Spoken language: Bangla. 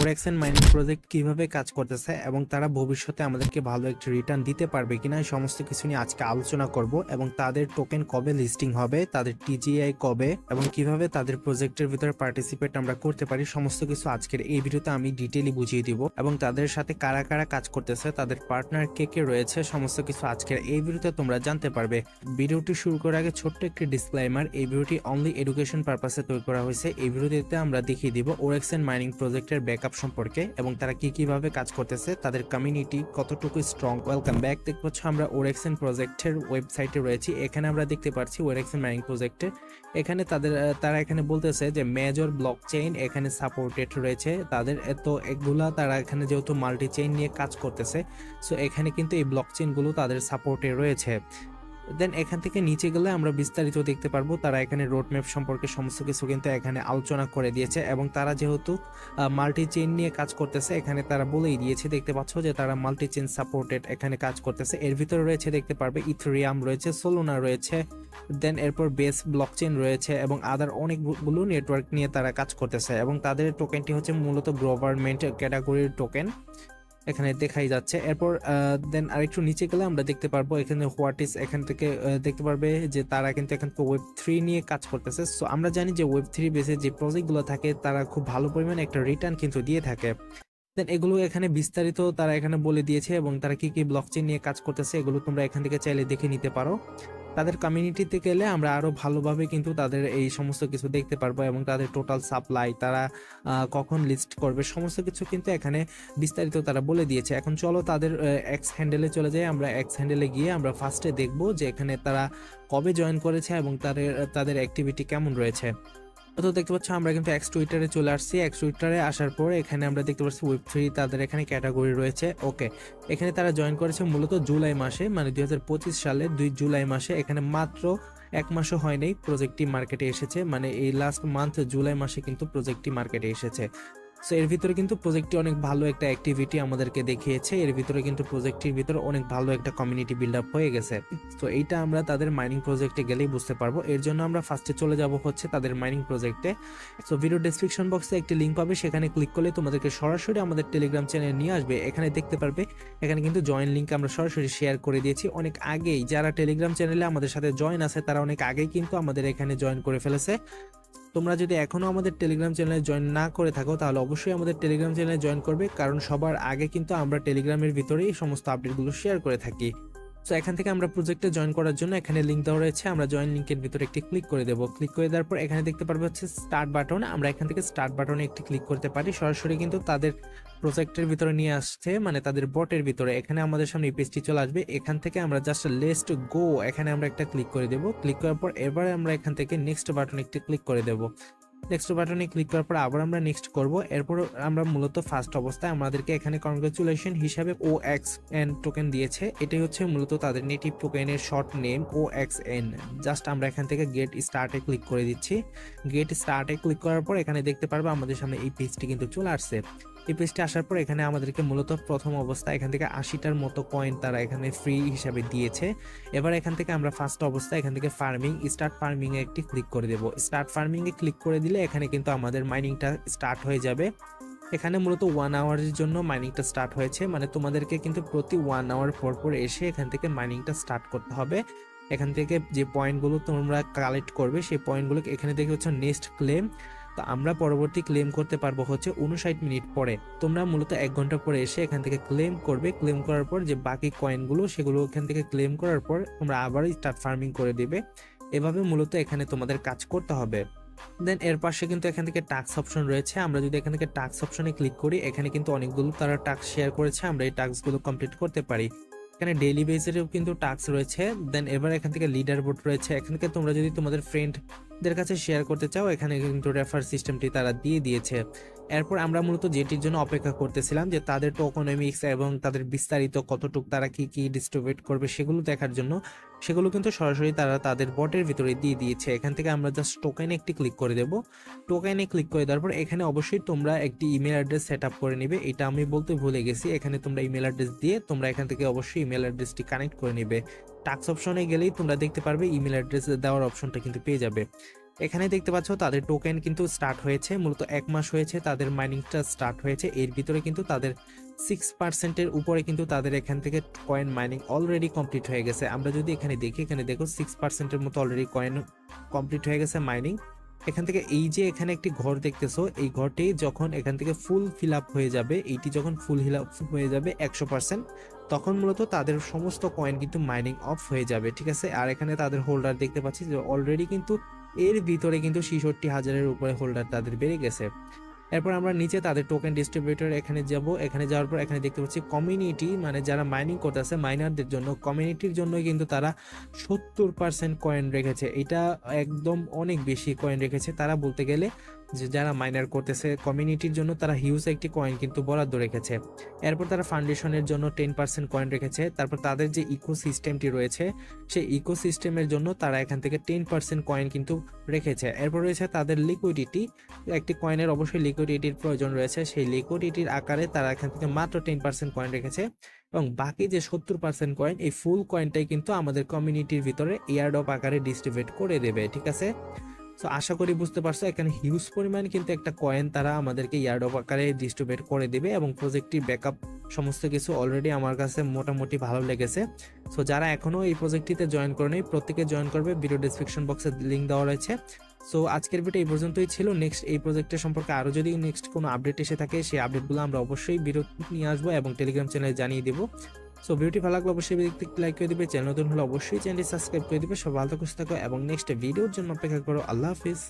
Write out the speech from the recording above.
ওরেক্সেন মাইনিং প্রজেক্ট কীভাবে কাজ করতেছে এবং তারা ভবিষ্যতে আমাদেরকে ভালো একটা রিটার্ন দিতে পারবে কিনা সমস্ত কিছু নিয়ে আজকে আলোচনা করব এবং তাদের টোকেন কবে লিস্টিং হবে, তাদের টিজিআই কবে এবং কীভাবে তাদের প্রজেক্টের ভিতরে পার্টিসিপেট আমরা করতে পারি, সমস্ত কিছু আজকের এই ভিডিওতে আমি ডিটেইলি বুঝিয়ে দিব এবং তাদের সাথে কারা কারা কাজ করতেছে, তাদের পার্টনার কে কে রয়েছে, সমস্ত কিছু আজকের এই ভিডিওতে তোমরা জানতে পারবে। ভিডিওটি শুরু করার আগে ছোট্ট একটি ডিসক্লাইমার এই ভিডিওটি অনলি এডুকেশন পারপাসে তৈরি করা হয়েছে, এই ভিডিওতে আমরা দেখিয়ে দিব ওরেক্সেন মাইনিং প্রজেক্টের ব্যাকআপ সম্পর্কে এবং তারা কি কীভাবে কাজ করতেছে, তাদের কমিউনিটি কতটুকু স্ট্রং ওয়েলকাম ব্যাক দেখতে পাচ্ছ আমরা ওরেক্সেন প্রজেক্টের ওয়েবসাইটে রয়েছি। এখানে আমরা দেখতে পাচ্ছি ওরেক্সেন মাইনিং প্রজেক্টে এখানে তাদের, তারা এখানে বলতেছে যে মেজর ব্লক চেইন এখানে সাপোর্টেড রয়েছে তাদের। এত এগুলা তারা এখানে যেহেতু মাল্টি চেইন নিয়ে কাজ করতেছে সো এখানে কিন্তু এই ব্লক চেইনগুলো তাদের সাপোর্টে রয়েছে। দেন এখান থেকে নিচে গেলে আমরা বিস্তারিত দেখতে পারব তারা এখানে রোড ম্যাপ সম্পর্কে সমস্ত কিছু কিন্তু এখানে আলোচনা করে দিয়েছে এবং তারা যেহেতু মাল্টি চেইন নিয়ে কাজ করতেছে, এখানে তারা বলেই দিয়েছে, দেখতে পাচ্ছ যে তারা মাল্টি চেইন সাপোর্টেড এখানে কাজ করতেছে। এর ভিতরে রয়েছে, দেখতে পারবে ইথেরিয়াম রয়েছে সোলোনা রয়েছে দেন এরপর বেস ব্লক ব্লকচেন রয়েছে এবং আদার অনেকগুলো নেটওয়ার্ক নিয়ে তারা কাজ করতেছে এবং তাদের টোকেনটি হচ্ছে মূলত গভর্নমেন্ট ক্যাটাগরির টোকেন এখানে দেখাই যাচ্ছে। এরপর দেন আরেকটু নিচে গেলে আমরা দেখতে পারব এখানে হোয়াট ইজ এখান থেকে দেখতে পারবে যে তারা কিন্তু এখান ওয়েব থ্রি নিয়ে কাজ করতেছে। সো আমরা জানি যে ওয়েব থ্রি বেসে যে প্রজেক্টগুলো থাকে, তারা খুব ভালো পরিমাণে একটা রিটার্ন কিন্তু দিয়ে থাকে। দেন এগুলো এখানে বিস্তারিত তারা এখানে বলে দিয়েছে এবং তারা কি কি ব্লকচেন নিয়ে কাজ করতেছে, এগুলো তোমরা এখান থেকে চাইলে দেখে নিতে পারো। তাদের কমিউনিটিতে গেলে আমরা আরও ভালোভাবে কিন্তু তাদের এই সমস্ত কিছু দেখতে পারব এবং তাদের টোটাল সাপ্লাই তারা কখন লিস্ট করবে, সমস্ত কিছু কিন্তু এখানে বিস্তারিত তারা বলে দিয়েছে। এখন চলো তাদের এক্স হ্যান্ডেলে চলে যাই, আমরা এক্স হ্যান্ডেলে গিয়ে আমরা ফার্স্টে দেখব যে এখানে তারা কবে জয়েন করেছে এবং তাদের তাদের অ্যাক্টিভিটি কেমন রয়েছে। তো দেখতে পাচ্ছ, আমরা কিন্তু এক্স টুইটারে চলে আসছি। এক্স টুইটারে আসার পর এখানে আমরা দেখতে পাচ্ছি ওয়েব থ্রি তাদের এখানে ক্যাটাগরি রয়েছে। ওকে এখানে তারা জয়েন করেছে মূলত জুলাই মাসে মানে দুই হাজার পঁচিশ সালে, দুই জুলাই মাসে। এখানে মাত্র এক মাসও হয়নি প্রজেক্টটি মার্কেটে এসেছে। মানে এই লাস্ট মান্থ জুলাই মাসে কিন্তু প্রজেক্টটি মার্কেটে এসেছে। সো এর ভিতরে কিন্তু প্রজেক্টটি অনেক ভালো একটা অ্যাক্টিভিটি আমাদেরকে দেখিয়েছে। এর ভিতরে কিন্তু প্রজেক্টটির ভিতরে অনেক ভালো একটা কমিউনিটি বিল্ড আপ হয়ে গেছে। তো এইটা আমরা তাদের মাইনিং প্রজেক্টে গেলেই বুঝতে পারব। এর জন্য আমরা ফার্স্টে চলে যাব হচ্ছে তাদের মাইনিং প্রজেক্টে সো ভিডিও ডেসক্রিপশন বক্সে একটি লিঙ্ক পাবে। সেখানে ক্লিক করলে তোমাদেরকে সরাসরি আমাদের টেলিগ্রাম চ্যানেলে নিয়ে আসবে। এখানে দেখতে পারবে, এখানে কিন্তু জয়েন লিঙ্ক আমরা সরাসরি শেয়ার করে দিয়েছি। অনেক আগেই যারা টেলিগ্রাম চ্যানেলে আমাদের সাথে জয়েন আছে, তারা অনেক আগেই কিন্তু আমাদের এখানে জয়েন করে ফেলেছে। তোমরা যদি এখনও আমাদের টেলিগ্রাম চ্যানেলে জয়েন না করে থাকো, তাহলে অবশ্যই আমাদের টেলিগ্রাম চ্যানেলে জয়েন করবে, কারণ সবার আগে কিন্তু আমরা টেলিগ্রামের ভিতরেই সমস্ত আপডেটগুলো শেয়ার করে থাকি। তো এখান থেকে আমরা প্রজেক্টে জয়েন করার জন্য এখানে লিঙ্ক দেওয়া রয়েছে। আমরা জয়েন লিঙ্কের ভিতরে একটি ক্লিক করে দেবো। ক্লিক করে দেওয়ার পর এখানে দেখতে পারবে হচ্ছে স্টার্ট বাটন আমরা এখান থেকে স্টার্ট বাটনে একটি ক্লিক করতে পারি। সরাসরি কিন্তু তাদের প্রজেক্টের ভিতরে নিয়ে আসছে মানে তাদের বটের ভিতরে। এখানে আমাদের সামনে পেজটি চলে আসবে। এখান থেকে আমরা জাস্ট লেস্ট গো এখানে আমরা একটা ক্লিক করে দেবো। ক্লিক করার পর এবারে আমরা এখান থেকে নেক্সট বাটন একটি ক্লিক করে দেবো। নেক্সট বাটনে ক্লিক করার পর আবার আমরা নেক্সট করব। এরপর আমরা মূলত ফার্স্ট অবস্থায় আমাদেরকে এখানে কনগ্রাচুলেশন হিসাবে ও এক্স এন টোকেন দিয়েছে। এটাই হচ্ছে মূলত তাদের নেটিভ টোকেনের শর্ট নেম ও এক্স এন জাস্ট আমরা এখান থেকে গেট স্টার্টে ক্লিক করে দিচ্ছি। গেট স্টার্টে ক্লিক করার পর এখানে দেখতে পারব আমাদের সামনে এই পেজটি কিন্তু চলে আসছে। এই পেজটি আসার পর এখানে আমাদেরকে মূলত প্রথম অবস্থা এখান থেকে আশিটার মতো কয়েন তারা এখানে ফ্রি হিসাবে দিয়েছে। এবার এখান থেকে আমরা ফার্স্ট অবস্থা এখান থেকে ফার্মিং স্টার্ট ফার্মিং এ একটি ক্লিক করে দেব। স্টার্ট ফার্মিং এ ক্লিক করে দিলে এখানে কিন্তু আমাদের মাইনিংটা স্টার্ট হয়ে যাবে। এখানে মূলত ওয়ান আওয়ারের জন্য মাইনিংটা স্টার্ট হয়েছে। মানে তোমাদেরকে কিন্তু প্রতি ওয়ান আওয়ার পর পর এসে এখান থেকে মাইনিংটা স্টার্ট করতে হবে। এখান থেকে যে পয়েন্টগুলো তোমরা কালেক্ট করবে, সেই পয়েন্টগুলো এখানে দেখে হচ্ছে নেক্সট ক্লেম তো আমরা পরবর্তী ক্লেম করতে পারব হচ্ছে উনষাট মিনিট পরে। তোমরা মূলত এক ঘণ্টা পরে এসে এখান থেকে ক্লেম করবে। ক্লেম করার পর যে বাকি কয়েনগুলো সেগুলো এখান থেকে ক্লেম করার পর তোমরা আবার স্টার্ট ফার্মিং করে দেবে। এভাবে মূলত এখানে তোমাদের কাজ করতে হবে। দেন এর পাশে কিন্তু এখান থেকে টাক্স অপশন রয়েছে। আমরা যদি এখান থেকে টাক্স অপশনে ক্লিক করি, এখানে কিন্তু অনেকগুলো তারা টাক্স শেয়ার করেছে। আমরা এই টাস্কগুলো কমপ্লিট করতে পারি। এখানে ডেইলি বেসিসেও কিন্তু টাস্ক রয়েছে। দেন এবার এখান থেকে লিডার বোর্ড রয়েছে। এখান থেকে তোমরা যদি তোমাদের ফ্রেন্ডদের কাছে শেয়ার করতে চাও এখানে কিন্তু রেফার সিস্টেমটি তারা দিয়ে দিয়েছে। এরপর আমরা মূলত যেটির জন্য অপেক্ষা করতেছিলাম যে তাদের টোকোনমিক্স এবং তাদের বিস্তারিত কতটুক তারা কি কি ডিস্ট্রিবিউট করবে সেগুলো দেখার জন্য, সেগুলো কিন্তু সরাসরি তারা তাদের বটের ভিতরে দিয়ে দিয়েছে। এখান থেকে আমরা জাস্ট টোকেনে একটি ক্লিক করে দেব। টোকেনে ক্লিক করে দেওয়ার পর এখানে অবশ্যই তোমরা একটি ইমেল অ্যাড্রেস সেট আপ করে নেবে। এটা আমি বলতে ভুলে গেছি। এখানে তোমরা ইমেল অ্যাড্রেস দিয়ে তোমরা এখান থেকে অবশ্যই ইমেল অ্যাড্রেসটি কানেক্ট করে নেবে। টাক্স অপশনে গেলেই তোমরা দেখতে পারবে ইমেল অ্যাড্রেস দেওয়ার অপশনটা কিন্তু পেয়ে যাবে। এখানে দেখতে পাচ্ছ তাদের টোকেন কিন্তু স্টার্ট হয়েছে, মূলত এক মাস হয়েছে তাদের মাইনিংটা স্টার্ট হয়েছে। এর ভিতরে কিন্তু তাদের সিক্স পার্সেন্টের উপরে কিন্তু তাদের এখান থেকে কয়েন মাইনিং অলরেডি কমপ্লিট হয়ে গেছে। আমরা যদি এখানে দেখি, এখানে দেখো সিক্স পার্সেন্টের মতো অলরেডি কয়েন কমপ্লিট হয়ে গেছে মাইনিং এখান থেকে এই যে এখানে একটি ঘর দেখতেছো, এই ঘরটি যখন এখান থেকে ফুল ফিল আপ হয়ে যাবে, এইটি যখন ফুল ফিল আপ হয়ে যাবে একশো পার্সেন্ট তখন মূলত তাদের সমস্ত কয়েন কিন্তু মাইনিং অফ হয়ে যাবে, ঠিক আছে? আর এখানে তাদের হোল্ডার দেখতে পাচ্ছি যে অলরেডি কিন্তু এর ভিতরে কিন্তু ছিষট্টি হাজারের উপরে হোল্ডার তাদের বেড়ে গেছে। এরপর আমরা নিচে তাদের টোকেন ডিস্ট্রিবিউটর এখানে যাব। এখানে যাওয়ার পর এখানে দেখতে পাচ্ছি কমিউনিটি মানে যারা মাইনিং করতেছে মাইনারদের জন্য। কমিউনিটির জন্য কিন্তু তারা সত্তর পার্সেন্ট কয়েন রেখেছে। এটা একদম অনেক বেশি কয়েন রেখেছে। তারা বলতে গেলে যে যারা মাইনার করতেছে, কমিউনিটির জন্য তারা হিউজ একটি কয়েন কিন্তু বরাদ্দ রেখেছে। এরপর তারা ফাউন্ডেশনের জন্য টেন পার্সেন্ট কয়েন রেখেছে। তারপর তাদের যে ইকো সিস্টেমটি রয়েছে, সেই ইকো সিস্টেমের জন্য তারা এখান থেকে টেন পার্সেন্ট কয়েন কিন্তু রেখেছে। এরপর রয়েছে তাদের লিকুইডিটি একটি কয়েনের অবশ্যই লিকুইডিটির প্রয়োজন রয়েছে। সেই লিকুইডিটির আকারে তারা এখান থেকে মাত্র টেন পার্সেন্ট কয়েন রেখেছে। এবং বাকি যে সত্তর পার্সেন্ট কয়েন এই ফুল কয়েনটাই কিন্তু আমাদের কমিউনিটির ভিতরে এয়ারডপ আকারে ডিস্ট্রিবিউট করে দেবে, ঠিক আছে? তো আশা করি বুঝতে পারছ, এখানে হিউজ পরিমাণ কিন্তু একটা কয়েন তারা আমাদেরকে ইয়ার্ডপ আকারে ডিস্ট্রিবিউট করে দিবে এবং প্রজেক্টটির ব্যাকআপ সমস্ত কিছু অলরেডি আমার কাছে মোটামুটি ভালো লেগেছে। সো যারা এখনও এই প্রজেক্টটিতে জয়েন করে নেই, প্রত্যেকে জয়েন করবে ভিডিও ডিসক্রিপশন বক্সে লিঙ্ক দেওয়া রয়েছে। সো আজকের ভিডিও এই পর্যন্তই ছিল। নেক্সট এই প্রজেক্টের সম্পর্কে আরও যদি নেক্সট কোনো আপডেট এসে থাকে, সেই আপডেটগুলো আমরা অবশ্যই ভিডিও নিয়ে আসব এবং টেলিগ্রাম চ্যানেলে জানিয়ে দিব। সো ভিডিওটি ভালো লাগলে অবশ্যই ভিডিওতে লাইক করে দিবে। চ্যানেল নতুন হলে অবশ্যই চ্যানেলটি সাবস্ক্রাইব করে দিবে। সব ভালো থাকো থাকো এবং নেক্সট ভিডিওর জন্য অপেক্ষা করো। আল্লাহ হাফিজ।